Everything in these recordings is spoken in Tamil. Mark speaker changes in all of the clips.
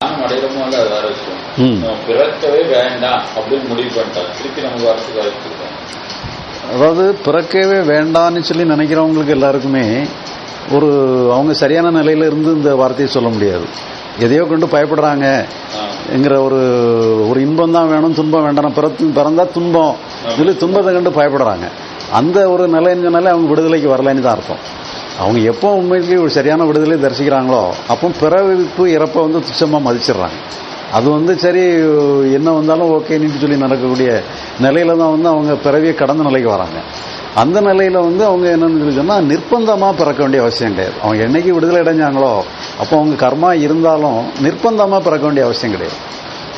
Speaker 1: ஞானம் அடையிறமோ அது வேற விஷயம்.
Speaker 2: ம்.
Speaker 1: நம்ம பிறக்கவே வேண்டாம் அப்படின்னு முடிவு பண்ணிட்டா திருப்பி நமக்கு வரத்துக்கு வாய்ப்பு இருக்கா.
Speaker 2: அதாவது பிறக்கவே வேண்டான்னு சொல்லி நினைக்கிறவங்களுக்கு எல்லாருக்குமே ஒரு அவங்க சரியான நிலையில இருந்து இந்த வார்த்தையை சொல்ல முடியாது. எதையோ கொண்டு பயப்படுறாங்க. என்கிற ஒரு ஒரு இன்பம் தான் வேணும் துன்பம் வேண்டாம். பிறத்து பிறந்தா துன்பம். சொல்லி துன்பத்தை கண்டு பயப்படுறாங்க. அந்த ஒரு நிலைன்னு சொன்னாலே அவங்க விடுதலைக்கு வரலைன்னு தான் அர்த்தம். அவங்க எப்போ உண்மையிலேயே ஒரு சரியான விடுதலை தரிசிக்கிறாங்களோ அப்போ பிறவிப்பு இறப்பை வந்து துச்சமாக மதிச்சிடுறாங்க. அது வந்து சரி என்ன வந்தாலும் ஓகேன்னு சொல்லி நடக்கக்கூடிய நிலையில தான் வந்து அவங்க பிறவியை கடந்த நிலைக்கு வராங்க. அந்த நிலையில வந்து அவங்க என்னன்னு சொல்லி சொன்னால் நிர்பந்தமாக பிறக்க வேண்டிய அவசியம் கிடையாது. அவங்க என்னைக்கு விடுதலை அடைஞ்சாங்களோ அப்போ அவங்க கர்மா இருந்தாலும் நிர்பந்தமாக பிறக்க வேண்டிய அவசியம் கிடையாது.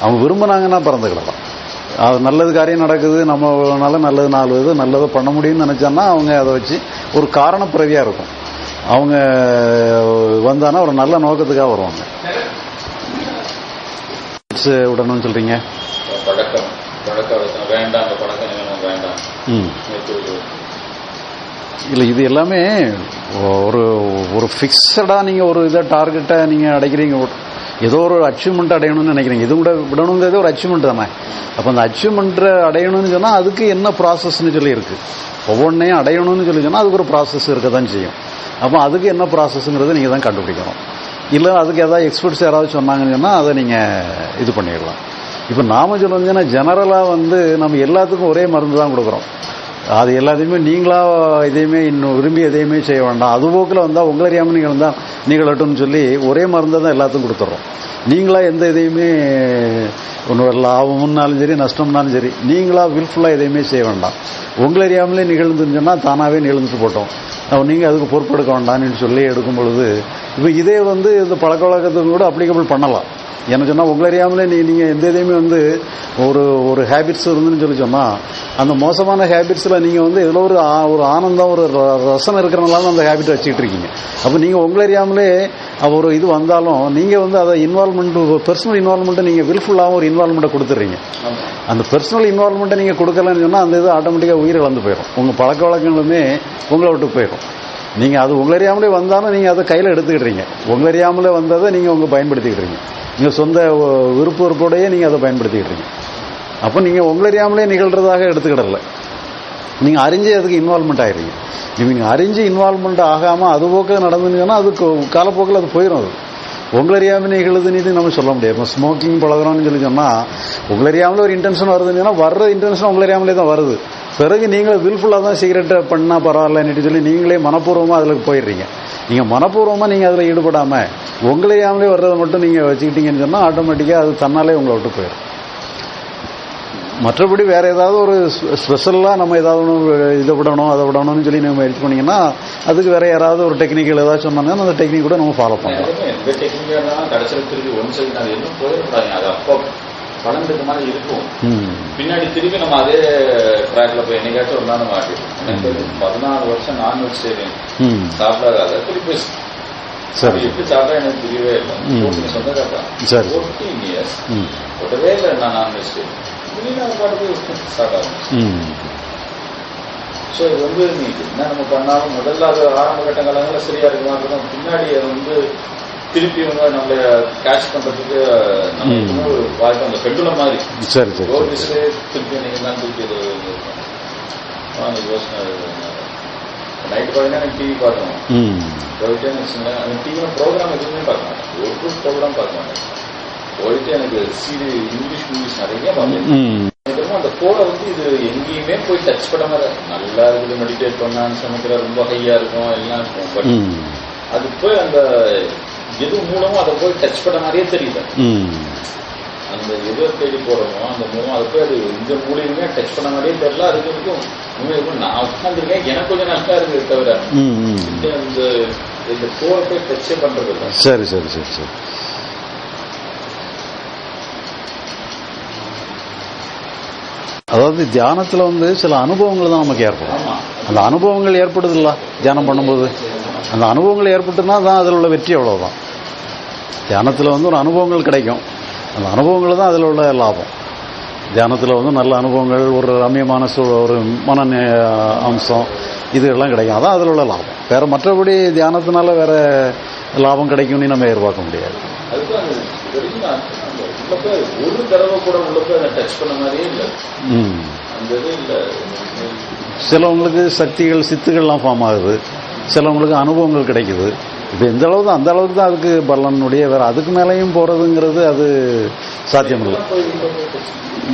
Speaker 2: அவங்க விரும்பினாங்கன்னா பிறந்துக்கிடலாம் அது நல்லது காரியம் நடக்குது நம்மளால நல்லது நாலு இது நல்லதை பண்ண முடியும்னு நினச்சோன்னா அவங்க அதை வச்சு ஒரு காரண பிறவியாக இருக்கும். அவங்க வந்தானா ஒரு நல்ல நோக்கத்துக்காக வருவாங்க. விடணும்னு சொல்றீங்க?
Speaker 1: பழக்கம். வேண்டாம். அந்த வேண்டாம்.
Speaker 2: இல்லை இது எல்லாமே ஒரு ஒரு ஃபிக்ஸடாக நீங்கள் ஒரு இதை டார்கெட்டை நீங்கள் அடைக்கிறீங்க. ஏதோ ஒரு அச்சீவ்மெண்ட் அடையணும்னு நினைக்கிறீங்க. இது கூட விடணுங்கிறது ஒரு அச்சீவ்மெண்ட் தானே. அப்போ அந்த அச்சீவ்மெண்ட்டை அடையணும்னு சொன்னால் அதுக்கு என்ன ப்ராசஸ்னு சொல்லி இருக்கு. ஒவ்வொன்றையும் அடையணும்னு சொல்லி சொன்னால் அதுக்கு ஒரு ப்ராசஸ் இருக்க தான் செய்யும். அப்போ அதுக்கு என்ன ப்ராசஸ்ங்கிறத நீங்கள் தான் கண்டுபிடிக்கணும். இல்லை அதுக்கு எதாவது எக்ஸ்பர்ட்ஸ் யாராவது சொன்னாங்கன்னு சொன்னால் அதை நீங்கள் இது பண்ணிடலாம். இப்போ நாம சொல்லுங்கன்னா ஜெனரலாக வந்து நம்ம எல்லாத்துக்கும் ஒரே மருந்து தான் கொடுக்குறோம். அது எல்லாத்தையுமே நீங்களாக இதையுமே இன்னும் விரும்பி எதையுமே செய்ய வேண்டாம். அது போக்கில் வந்தால் உங்களை அறியாமல் நீங்கள் வந்தால் நீங்களட்டும்னு சொல்லி ஒரே மருந்தை தான் எல்லாத்துக்கும் கொடுத்துட்றோம் நீங்களாக எந்த இதையுமே ஒன்று லாபம்னாலும் சரி நஷ்டம்னாலும் சரி நீங்களாக வில்ஃபுல்லாக எதையுமே செய்ய வேண்டாம். உங்களை அறியாமலே நிகழ்ந்துன்னு சொன்னால் தானாகவே நிகழ்ந்துட்டு போட்டோம். நீங்கள் அதுக்கு பொறுப்பெடுக்க வேண்டாம்னு சொல்லி எடுக்கும் பொழுது இப்போ இதே வந்து இந்த பழக்க வழக்கத்துக்கு கூட அப்ளிகபிள் பண்ணலாம். என்ன சொன்னால் உங்களை அறியாமலே நீ நீங்கள் எந்த இதையுமே வந்து ஒரு ஒரு ஹேபிட்ஸ் இருந்துன்னு சொல்லி சொன்னால் அந்த மோசமான ஹேபிட்ஸில் நீங்கள் வந்து இதில் ஒரு ஆ- ஒரு ஆனந்தம் ஒரு ர- ரசனை இருக்கிறனால அந்த ஹேபிட் வச்சுக்கிட்டு இருக்கீங்க. அப்போ நீங்கள் உங்களை அறியாமலே ஒரு இது வந்தாலும் நீங்கள் வந்து அதை இன்வால்மெண்ட் பர்சனல் இன்வால்மெண்ட்டை நீங்கள் வில்ஃபுல்லாகவும் ஒரு இன்வால்மெண்ட்டை கொடுத்துட்றீங்க அந்த பர்சனல் இன்வால்மெண்ட்டை நீங்கள் கொடுக்கலன்னு சொன்னால் அந்த இது ஆட்டோமேட்டிக்காக உயிர் இழந்து போயிடும் உங்கள் பழக்க வழக்கங்களுமே உங்களை விட்டு போயிடும் நீங்கள் அது உங்களறியாமலே வந்தாலும் நீங்கள் அதை கையில் எடுத்துக்கிட்டுறீங்க உங்களறியாமலே வந்ததை நீங்கள் உங்க பயன்படுத்திக்கிட்டுறீங்க நீங்கள் சொந்த விருப்ப வெறுப்போடையே நீங்கள் அதை பயன்படுத்திக்கிட்டுறீங்க அப்போ நீங்கள் உங்களறியாமலே நிகழ்கிறதாக நிகழ்றதாக எடுத்துக்கிடல. நீங்கள் அறிஞ்சு அதுக்கு இன்வால்மெண்ட் ஆயிடுறீங்க நீங்கள் அறிஞ்சு இன்வால்மெண்ட் ஆகாமல் அது போக்க நடந்துச்சுன்னா அது காலப்போக்கில் அது போயிடும் அது. உங்களறியாமல் நிகழுதுன்னு நம்ம சொல்ல முடியாது. இப்போ ஸ்மோக்கிங் பழகுறோம்னு சொல்லி சொன்னால் உங்களறியாமலே ஒரு இன்டென்ஷன் வருதுன்னா வர்ற இன்டென்ஷன் உங்களறியாமலே தான் வருது. பிறகு நீங்களே வில்ஃபுல்லாக தான் சிகரெட்டை பண்ணால் பரவாயில்லன்னு சொல்லி நீங்களே மனப்பூர்வமாக அதில் போயிடுறீங்க. நீங்கள் மனப்பூர்வமாக நீங்கள் அதில் ஈடுபடாமல் உங்களையாமலே வர்றதை மட்டும் நீங்கள் வச்சுக்கிட்டீங்கன்னு சொன்னால் ஆட்டோமேட்டிக்காக அது தன்னாலே உங்களை விட்டு போயிடும். மற்றபடி வேற ஏதாவது ஒரு ஸ்பெஷலாக நம்ம ஏதாவது ஒன்று இதை விடணும் அதை விடணும்னு சொல்லி நம்ம முயற்சி பண்ணிங்கன்னா அதுக்கு வேறு யாராவது ஒரு டெக்னிக்கல் ஏதாவது சொன்னாங்கன்னா அந்த டெக்னிக் கூட நம்ம ஃபாலோ பண்ணலாம்.
Speaker 1: அது அது பலந்துக்கு மாதிரி இருக்கும். பின்னாடி திருப்பி நம்ம அதே ட்ராக்ல போய் என்னைக்காச்சும் ஒரு நாள் மாட்டிடும் எனக்கு பதினாறு வருஷம் நான் வெஜிடேரியன் சாப்பிடாத திருப்பி
Speaker 2: சரி.
Speaker 1: அது எப்படி சாப்பிட்டா எனக்கு தெரியவே இல்லை. சொந்தக்காரா
Speaker 2: சரி.
Speaker 1: ஃபோர்டீன் இயர்ஸ்
Speaker 2: ம்.
Speaker 1: விடவே இல்லை நான் நான் வெஜிடேரியன் அது பாட்டுக்கு ஸ்டார்ட் ஆகும். ஸோ இது வந்து நீ என்ன நம்ம பண்ணாலும் முதல்ல அது ஆரம்ப கட்ட காலங்களில் சரியா இருக்குமா பின்னாடி அது வந்து திருப்பி வந்து நம்மள கேட்ச் பண்றதுக்கு. எப்பவுமே ஒரு வாய்ப்பு அந்த பெண்டுல மாதிரி.
Speaker 2: சரி சரி
Speaker 1: ஒரு திருப்பி நீங்க தான் திருப்பி இது யோசனை. நைட்டு பார்த்தீங்கன்னா எனக்கு டிவி பார்க்கணும். வச்சுங்களேன் அந்த டிவியில் ப்ரோக்ராம் எதுவுமே பார்க்க மாட்டேன் ஒரு ப்ரோக்ராம் பார்க்க மாட்டேன் போயிட்டு எனக்கு சீரி இங்கிலீஷ் மூவிஸ் நிறைய பார்ப்பேன். அந்த கோடை வந்து இது எங்கேயுமே போய் டச் பண்ண மாதிரி நல்லா இருக்குது மெடிடேட் பண்ணான்னு சமைக்கிற ரொம்ப ஹையா இருக்கும் எல்லாம் இருக்கும். பட் அது போய் அந்த எது மூலமும் அதை போய் டச் பண்ண மாதிரியே தெரியல.
Speaker 2: ம்.
Speaker 1: அந்த எதை தேடி போறோமோ அந்த மூலம் அது போய் அது இந்த மூலியமே டச் பண்ண மாதிரியே தெரியல. அதுக்கு வரைக்கும் உண்மையை நான் உட்காந்துருக்கேன் எனக்கு கொஞ்சம் நல்லா இருக்குது தவிர இந்த இந்த கோரை போய் டச்சே பண்றது இல்லை.
Speaker 2: சரி சரி சரி சரி. அதாவது தியானத்தில் வந்து சில அனுபவங்கள் தான் நமக்கு ஏற்படும் அந்த அனுபவங்கள் ஏற்படுதில்ல தியானம் பண்ணும்போது? அந்த அனுபவங்கள் ஏற்பட்டுனா தான் அதில் உள்ள வெற்றி அவ்வளவுதான். தியானத்தில் வந்து ஒரு அனுபவங்கள் கிடைக்கும். அந்த அனுபவங்கள் தான் அதில் உள்ள லாபம். தியானத்தில் வந்து நல்ல அனுபவங்கள் ஒரு ரம்யமான சூழ ஒரு மன அம்சம் இது எல்லாம் கிடைக்கும். அதான் அதில் உள்ள லாபம். வேற மற்றபடி தியானத்தினால வேற லாபம் கிடைக்கும்னு நம்ம எதிர்பார்க்க முடியாது. சிலவங்களுக்கு சக்திகள் சித்துகள்லாம் ஃபார்ம் ஆகுது. சிலவங்களுக்கு அனுபவங்கள் கிடைக்குது. இப்போ எந்த அளவு தான் அந்த அளவுக்கு தான் அதுக்கு பலனுடைய வேற அதுக்கு மேலேயும் போகிறதுங்கிறது அது சாத்தியம் இல்லை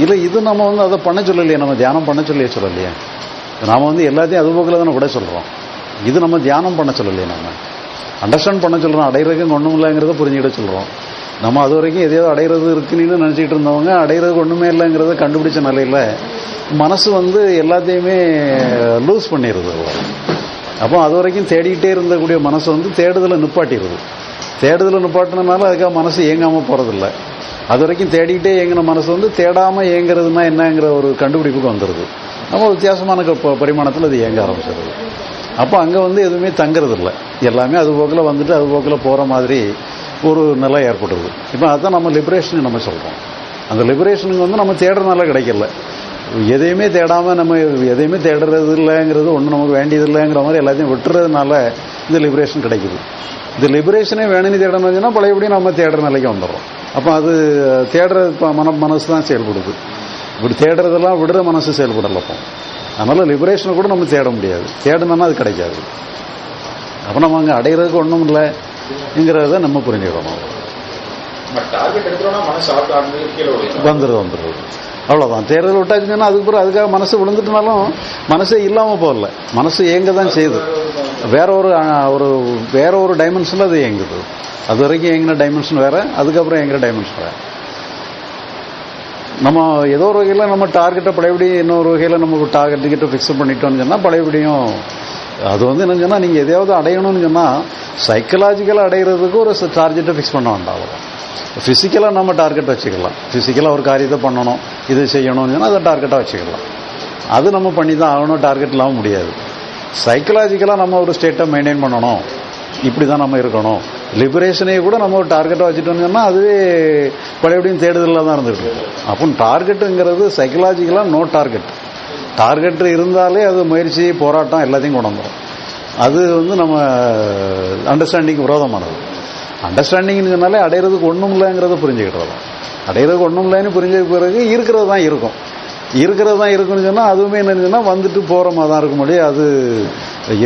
Speaker 2: இல்லை இது நம்ம வந்து அதை பண்ண சொல்லலையே நம்ம தியானம் பண்ண சொல்லியே சொல்லலையே. நாம வந்து எல்லாத்தையும் அது போக்கில் தானே விட சொல்கிறோம் இது நம்ம தியானம் பண்ண சொல்லலையே நம்ம அண்டர்ஸ்டாண்ட் பண்ண சொல்கிறோம் அடைகிறதுக்கு ஒன்றும் இல்லைங்கிறத புரிஞ்சுக்கிட சொல்கிறோம் நம்ம அது வரைக்கும் எதையோ அடையிறது இருக்குன்னு நினச்சிட்டு இருந்தவங்க அடையிறதுக்கு ஒன்றுமே இல்லைங்கிறத கண்டுபிடிச்ச நிலையில் மனசு வந்து எல்லாத்தையுமே லூஸ் பண்ணிடுது. அப்போ அது வரைக்கும் தேடிக்கிட்டே இருந்தக்கூடிய மனசு வந்து தேடுதலை நிப்பாட்டிடுது. தேடுதலை நிப்பாட்டினால அதுக்காக மனசு ஏங்காமல் போகிறதில்ல அது வரைக்கும் தேடிக்கிட்டே ஏங்கின மனசு வந்து தேடாமல் ஏங்குறதுனா என்னங்கிற ஒரு கண்டுபிடிப்புக்கு வந்துடுது நம்ம வித்தியாசமான க- பரிமாணத்தில் அது ஏங்க ஆரம்பிச்சிடுது அப்போ அங்கே வந்து எதுவுமே தங்குறதில்ல. எல்லாமே அது போக்கில் வந்துட்டு அது போக்கில் போகிற மாதிரி ஒரு நிலை ஏற்படுது இப்போ அதுதான் நம்ம லிபரேஷன் நம்ம சொல்கிறோம் அந்த லிபரேஷனுக்கு வந்து நம்ம தேடுறதுனால கிடைக்கல. எதையுமே தேடாமல் நம்ம எதையுமே தேடுறது இல்லைங்கிறது ஒன்றும் நமக்கு வேண்டியது இல்லைங்கிற மாதிரி எல்லாத்தையும் விட்டுறதுனால இந்த லிபரேஷன் கிடைக்குது. இந்த லிபரேஷனே வேணும்னு தேடணும்னா பழையபடி நம்ம தேடுற நிலைக்கு வந்துடுறோம். அப்போ அது தேடுற ப- மன மனசு தான் செயல்படுது. இப்படி தேடுறதெல்லாம் விடுற மனசு செயல்படல அப்போ. அதனால் லிபரேஷனை கூட நம்ம தேட முடியாது. தேடணும்னா அது கிடைக்காது. அப்போ நம்ம அங்கே அடையிறதுக்கு ஒன்றும் இல்லைங்கிறத நம்ம புரிஞ்சுக்கணும்.
Speaker 1: நம்ம டார்கெட் எடுக்கிறோம்னா மனசு ஆட்டு கீழே விழுகும்
Speaker 2: வந்துடுது வந்துடுது அவ்வளோதான் தேர்தல் விட்டாச்சுன்னா அதுக்கு பிறகு அதுக்காக மனசு விழுந்துட்டுனாலும் மனசே இல்லாமல் போகல. மனசு ஏங்க தான் செய்யுது. வேற ஒரு ஒரு வேற ஒரு டைமென்ஷனில் அது இயங்குது. அது வரைக்கும் இயங்கின டைமென்ஷன் வேற அதுக்கப்புறம் இயங்குற டைமென்ஷன் வேற. நம்ம ஏதோ ஒரு வகையில் நம்ம டார்கெட்டை பழையபடி இன்னொரு வகையில் நம்ம டார்கெட் கிட்ட ஃபிக்ஸ் பண்ணிட்டோம்னு சொன்னால் பழையபடியும் அது வந்து என்ன சொன்னால் நீங்கள் எதையாவது அடையணும்னு சொன்னால் சைக்கலாஜிக்கலாக அடையிறதுக்கு ஒரு டார்கெட்டை ஃபிக்ஸ் பண்ண வேண்டாம் அவ்வளவுதான். ஃபிசிக்கலாக நம்ம டார்கெட் வச்சுக்கலாம். ஃபிசிக்கலாக ஒரு காரியத்தை பண்ணணும் இது செய்யணும்னு சொன்னால் அதை டார்கெட்டாக வச்சுக்கலாம். அது நம்ம பண்ணி தான் ஆகணும் டார்கெட் இல்லாமல் முடியாது. சைக்கலாஜிக்கலாக நம்ம ஒரு ஸ்டேட்டை மெயின்டைன் பண்ணணும். இப்படி தான் நம்ம இருக்கணும். லிபரேஷனையே கூட நம்ம ஒரு டார்கெட்டாக வச்சுட்டோம்னு சொன்னால் அதுவே பழையபடியும் தேடுதலில் தான் இருந்துகிட்டு இருக்கும் அப்போ டார்கெட்டுங்கிறது சைக்கலாஜிக்கலாக நோ டார்கெட் டார்கெட் இருந்தாலே அது முயற்சி போராட்டம் எல்லாத்தையும் கொண்டு வந்துடும் அது வந்து நம்ம அண்டர்ஸ்டாண்டிங் விரோதமானது. அண்டர்ஸ்டாண்டிங்னு சொன்னாலே அடையிறதுக்கு ஒன்றும் இல்லைங்கிறத புரிஞ்சுக்கிட்டது தான் அடையிறதுக்கு ஒன்றும் இல்லைன்னு புரிஞ்ச பிறகு இருக்கிறது தான் இருக்கும். இருக்கிறது தான் இருக்குன்னு சொன்னால் அதுவுமே என்னன்னு சொன்னால் வந்துட்டு போகிற மாதிரி தான் இருக்க முடியும் அது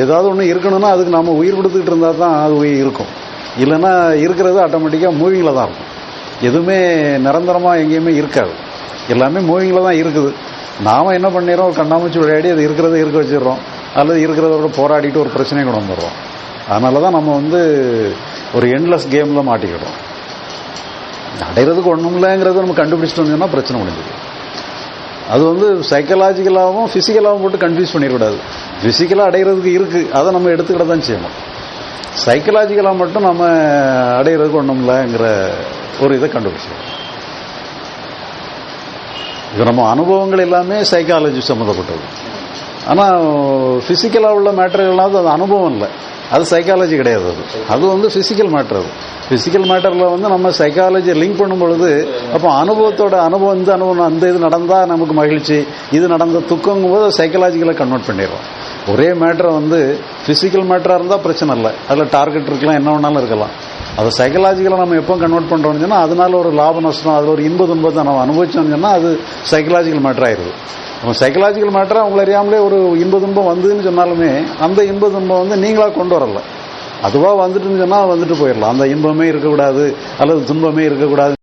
Speaker 2: ஏதாவது ஒன்று இருக்கணும்னா அதுக்கு நம்ம உயிர் கொடுத்துக்கிட்டு இருந்தால் தான் அது உயிர் இருக்கும். இல்லைன்னா இருக்கிறது ஆட்டோமேட்டிக்காக மூவிங்கில் தான் இருக்கும். எதுவுமே நிரந்தரமாக எங்கேயுமே இருக்காது. எல்லாமே மூவிங்கில் தான் இருக்குது. நாம் என்ன பண்ணிடுறோம்? கண்ணாமூச்சி விளையாடி அது இருக்கிறத இருக்க வச்சிடுறோம். அல்லது இருக்கிறதோட போராடிட்டு ஒரு பிரச்சனையை கொண்டு வந்துடுறோம். அதனால தான் நம்ம வந்து ஒரு எண்ட்லெஸ் கேமில் மாட்டிக்கிடும் அடையிறதுக்கு ஒன்றும் இல்லைங்கிறத நம்ம கண்டுபிடிச்சிட்டு பிரச்சனை முடிஞ்சது. அது வந்து சைக்கலாஜிக்கலாகவும் ஃபிசிக்கலாகவும் போட்டு கன்ஃபியூஸ் பண்ணிடக்கூடாது. ஃபிசிக்கலாக அடைகிறதுக்கு இருக்குது அதை நம்ம எடுத்துக்கிட தான் செய்யணும். சைக்கலாஜிக்கலாக மட்டும் நம்ம அடையிறதுக்கு ஒன்றும் இல்லைங்கிற ஒரு இதை கண்டுபிடிச்சிடும் இது நம்ம அனுபவங்கள் எல்லாமே சைக்காலஜி சம்மந்தப்பட்டது. ஆனால் ஃபிசிக்கலாக உள்ள மேட்டர்கள்லாம் அது அனுபவம் இல்லை. அது சைக்காலஜி கிடையாது அது. அது வந்து ஃபிசிக்கல் மேட்டர் அது. ஃபிசிக்கல் மேட்டரில் வந்து நம்ம சைக்காலஜியை லிங்க் பண்ணும் பொழுது அப்போ அனுபவத்தோட அனுபவம் இந்த அனுபவம் அந்த இது நடந்தால் நமக்கு மகிழ்ச்சி இது நடந்த துக்கங்கும் போது சைக்காலஜிக்கலாக கன்வெர்ட் பண்ணிடுறோம். ஒரே மேட்டரை வந்து ஃபிசிக்கல் மேட்டராக இருந்தால் பிரச்சனை இல்லை. அதில் டார்கெட் இருக்கலாம் என்ன வேணாலும் இருக்கலாம். அதை சைக்கலாஜிக்கலாக நம்ம எப்போ கன்வெர்ட் பண்ணுறோம்னு சொன்னால் அதனால ஒரு லாப நஷ்டம் அதில் ஒரு இன்ப துன்பத்தை நம்ம அனுபவிச்சோம்னு சொன்னால் அது சைக்கலாஜிக்கல் மேட்டர் ஆயிடுது. நம்ம சைக்கலாஜிக்கல் மேட்டராக அவங்களை அறியாமலே ஒரு இன்ப துன்பம் வந்ததுன்னு சொன்னாலுமே அந்த இன்ப துன்பம் வந்து நீங்களாக கொண்டு வரல. அதுவாக வந்துட்டுன்னு சொன்னால் வந்துட்டு போயிடலாம். அந்த இன்பமே இருக்கக்கூடாது அல்லது துன்பமே இருக்கக்கூடாது